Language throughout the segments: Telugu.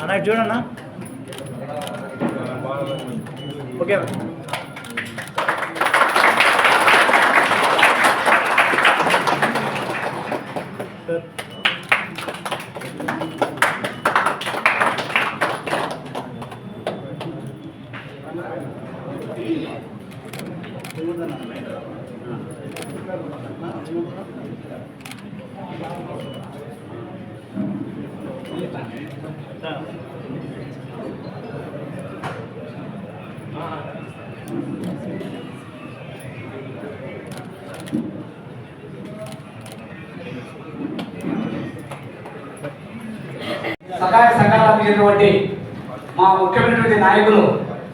అన్న ఇటు చూడన్నా ఓకే సార్ సహాయ సంఘాలకు మా ముఖ్యమైనటువంటి నాయకులు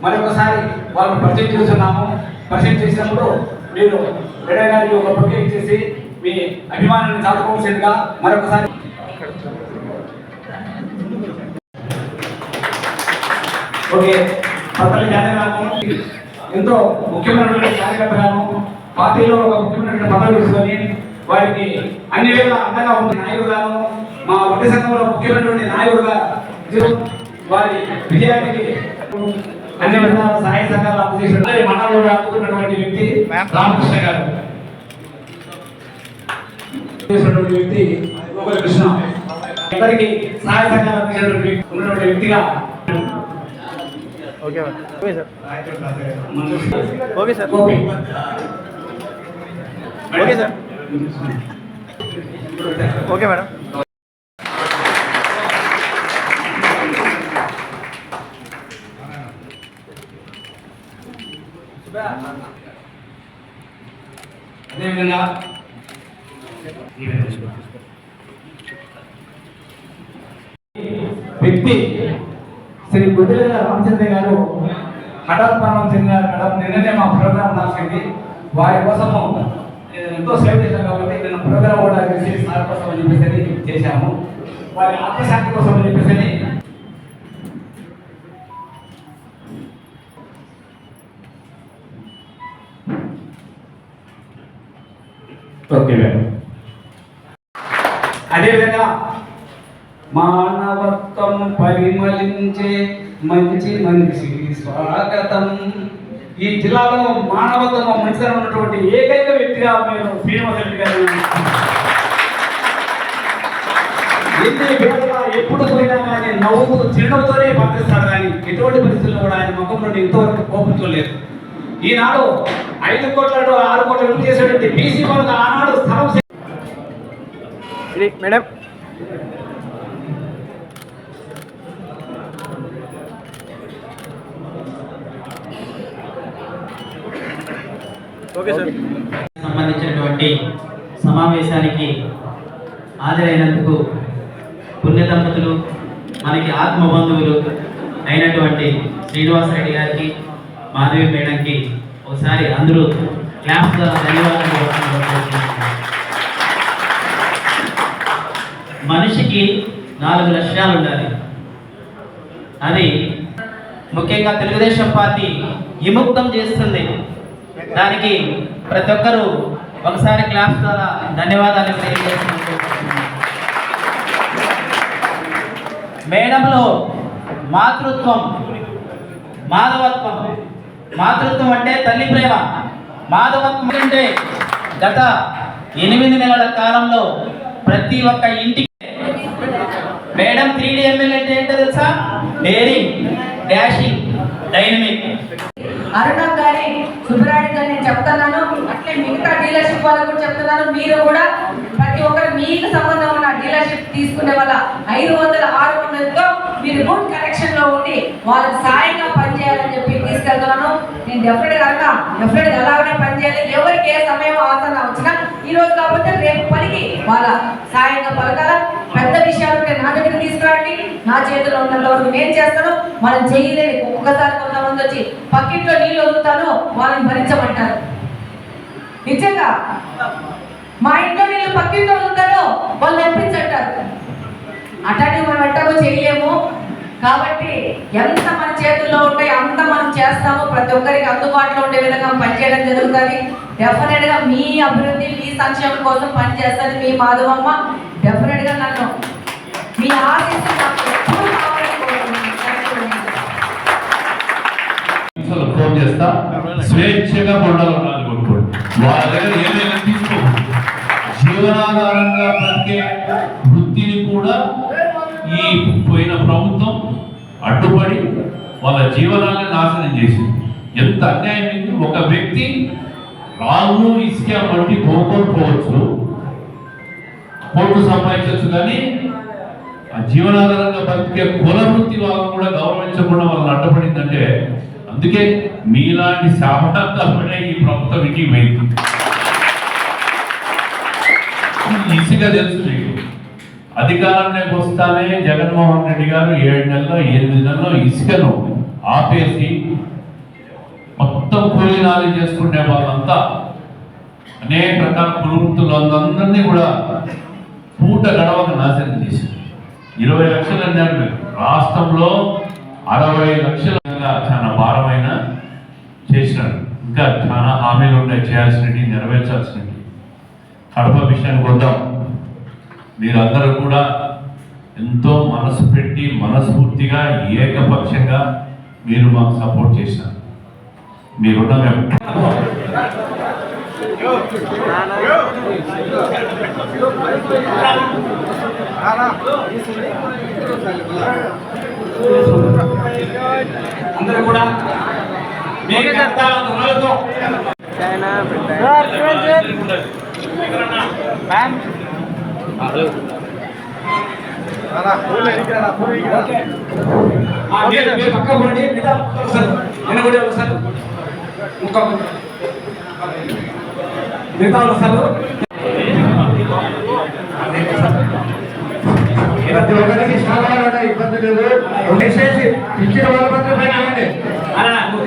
మరొకసారి వాళ్ళని పరిచయం చేస్తున్నాము. పరిచయం చేసినప్పుడు మీరు మేడం గారికి ఒక బొకే చేసి మీ అభిమానాన్ని చాటుకోవాల్సిందిగా మరొకసారి ఓకే. పత్తలి జానగాను ఎంతో ముఖ్యమైనటువంటి కార్యకర్తగాను పార్టీలో ఒక ముఖ్యమైనటువంటి పదవి తీసుకొని వారికి అన్ని వేళ అండగా ఉన్న నాయకుడుగాను మా వడ్డీ సంఘంలో ముఖ్యమైనటువంటి నాయకుడుగా వారి విజయానికి అన్ని విధాల సహాయ సంఘాలు అందజేసిన మండలంలో అందుకున్నటువంటి వ్యక్తి రామకృష్ణ గారు. చేసినటువంటి వ్యక్తి గోపాల కృష్ణ. అందరికీ సహాయ సంఘాలు అందించినటువంటి ఉన్నటువంటి వ్యక్తిగా okay okay sir. Okay sir. Okay sir. Okay madam. అదేవిధంగా వ్యక్తి శ్రీ గుదిల రామచంద్ర గారు హఠాత్ మరణం చెందినారు మేడం నిన్ననే మా ప్రోగ్రామ్ రాసింది. వారి కోసము ఎంతో సేవ చేశాం కాబట్టి నిన్న ప్రోగ్రామ్ కూడా చేసి సార్ కోసం అని చెప్పేసి చేశాము. వారి ఆత్మశాంతి కోసం అని చెప్పేసి ఓకే మేడం. అదేవిధంగా మానవత్వం పరిమళించే మంచి మనిషి స్వాగతం. ఈ జిల్లాలో మానవతను మంచితనం ఉన్నటువంటి ఏకైక వ్యక్తిగా మీరు శ్రీనివాస రెడ్డి గారు ఎన్ని ఎప్పుడు పోయినా కానీ నవ్వుతూ చిరునవ్వుతోనే పంపిస్తాడు కానీ ఎటువంటి పరిస్థితుల్లో కూడా ఆయన ముఖం నుండి ఇంతవరకు కోపం చూడలేదు. ఈనాడు ఐదు కోట్ల ఆరు కోట్ల విలువ చేసేటువంటి బీసీ వాళ్ళకి ఆనాడు స్థలం మేడం సంబంధించినటువంటి సమావేశానికి హాజరైనందుకు పుణ్య దంపతులు మనకి ఆత్మ బంధువులు అయినటువంటి శ్రీనివాసరెడ్డి గారికి మాధవి మేడంకి ఒకసారి అందరూ క్లాస్ ధన్యవాదాలు మనిషికి నాలుగు లక్షణాలు ఉండాలి. అది ముఖ్యంగా తెలుగుదేశం పార్టీ విముక్తం చేస్తుంది. దానికి ప్రతి ఒక్కరూ ఒకసారి క్లాస్ ద్వారా ధన్యవాదాలు మేడంలో మాతృత్వం మాధవత్వం. మాతృత్వం అంటే తల్లి ప్రేమ. మాధవత్వం అంటే గత ఎనిమిది నెలల కాలంలో ప్రతి ఒక్క ఇంటికి మేడం త్రీ డి ఎమ్మెల్యే అంటే ఏంటో తెలుసా? Daring dashing dynamic. అరుణ గారి సుబ్బరాయుడు గారు నేను చెప్తున్నాను. అట్లే మిగతా డీలర్షిప్ వాళ్ళకు కూడా చెప్తున్నాను. మీరు కూడా ప్రతి ఒక్కరు మీకు సంబంధం ఉన్న డీలర్షిప్ తీసుకునే వాళ్ళ ఐదు వందల ఆరు వందలతో మీరు గుడ్ కనెక్షన్లో ఉండి వాళ్ళకి సాయంగా పనిచేయాలని చెప్పి తీసుకెళ్తున్నాను. నేను డెఫినెట్గా డెఫినెట్ అలాగనే పనిచేయాలి ఎవరికి ఏ సమయం ఆసన వచ్చినా ఈ రోజు కాకపోతే రేపు పనికి వాళ్ళ సాయంగా పలకాల. పెద్ద విషయాలు నా దగ్గర తీసుకురండి. నా చేతిలో ఉన్నంత వరకు నేను చేస్తాను. మనం చేయలేని ఒక్కసారి కొంతమంది పక్కింట్లో నీళ్ళు వదులుతానో వాళ్ళని భరించమంటారు. నిజంగా మా ఇంట్లో నీళ్ళు పక్కింట్లో వదులుతానో వాళ్ళు నడిపించంటారు అట్లాంటివి మనం ఎట్టగో చేయలేము. కాబట్టి ఎంత మన చేతుల్లో ఉంటాయి అంత మనం చేస్తాము. ప్రతి ఒక్కరికి అందుబాటులో ఉండే విధంగా పనిచేయడం జరుగుతుంది. డెఫినెట్గా మీ అభివృద్ధి మీ సంక్షేమం కోసం పనిచేస్తుంది మీ మాధవమ్మ. డెఫినెట్గా నన్ను మీ ఆశీస్సు స్వేచ్ఛగా కొండలు ఉన్నది కొనుక్కోండి. వాళ్ళ దగ్గర ఏమైనా తీసుకో. జీవనాధారంగా బ్రతికే వృత్తిని కూడా ఈ పోయిన ప్రభుత్వం అడ్డుపడి వాళ్ళ జీవనాన్ని నాశనం చేసింది. ఎంత అన్యాయం ఇది? ఒక వ్యక్తి రాళ్ళు ఇసుక మట్టి పోగొట్టుకోవచ్చు కోట్లు సంపాదించవచ్చు కానీ ఆ జీవనాధారంగా బతికే కుల వృత్తి వాళ్ళని కూడా గౌరవించకుండా వాళ్ళని అడ్డపడిందంటే అందుకే మీలాంటి శాపనార్థాలనే ఈ ప్రభుత్వం ఇంటి పోయింది ఈజీగా తెలుసు మీకు. అధికారంలోకి వస్తానే జగన్మోహన్ రెడ్డి గారు ఏడు నెలల్లో ఎనిమిది నెలల్లో ఇసుకను ఆపేసి మొత్తం కూలీనాలు చేసుకునే వాళ్ళంతా అనేక రకాల కులవృత్తులు అందరినీ కూడా పూట గడవక నాశనం చేశారు. ఇరవై లక్షలు అన్నారు రాష్ట్రంలో అరవై లక్షల చాలా భారమైన చేసినారు ఇంకా చాలా హామీలు ఉన్నాయి చేయాల్సినవి నెరవేర్చాల్సినవి. కడప విషయానికి వద్దాం మీరందరూ కూడా ఎంతో మనసు పెట్టి మనస్ఫూర్తిగా ఏకపక్షంగా మీరు మాకు సపోర్ట్ చేశారు. మీరున్న మేము అందరూ అందరూ నేను కూడా ఒకసారి మిగతా ఒకసారి ప్రతి ఒక్కరికి చాలా ఇబ్బంది లేదు దయచేసి ఇచ్చిన వాళ్ళ మాత్రం పైన అలా నువ్వు